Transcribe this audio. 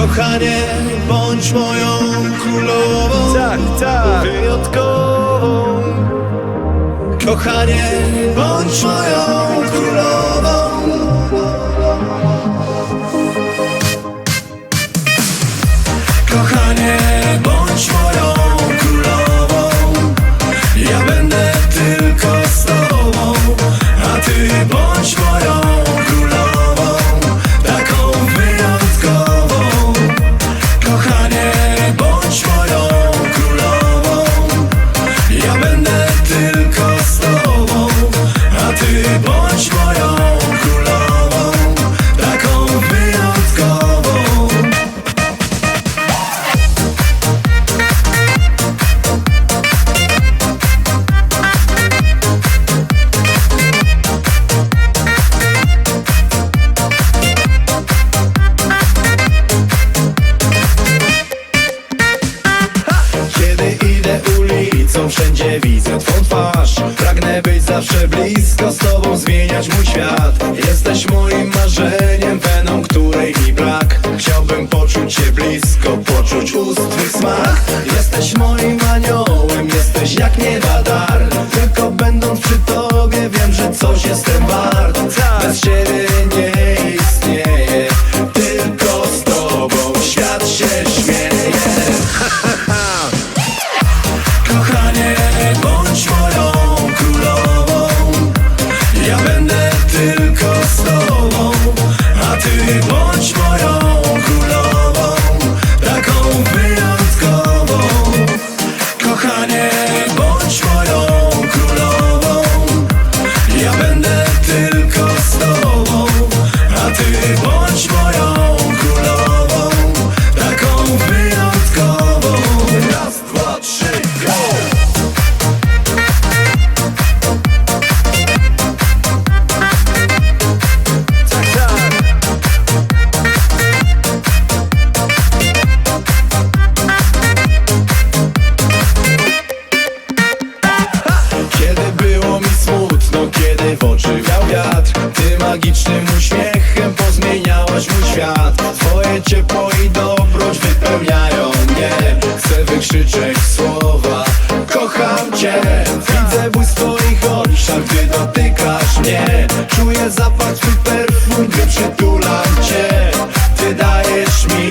Kochanie, bądź moją królową. Tak, tak. Wyjątkową. Kochanie, bądź moją królową marzeniem, weną, której mi brak. Chciałbym poczuć cię blisko, poczuć ust smak. Jesteś moim magicznym uśmiechem pozmieniałaś mój świat. Twoje ciepło i dobroć wypełniają mnie. Chcę wykrzyczeć słowa Kocham Cię. Widzę błysk w Twoich oczach, gdy dotykasz mnie. Czuję zapach Twój perfum, gdy przytulam Cię. Ty dajesz mi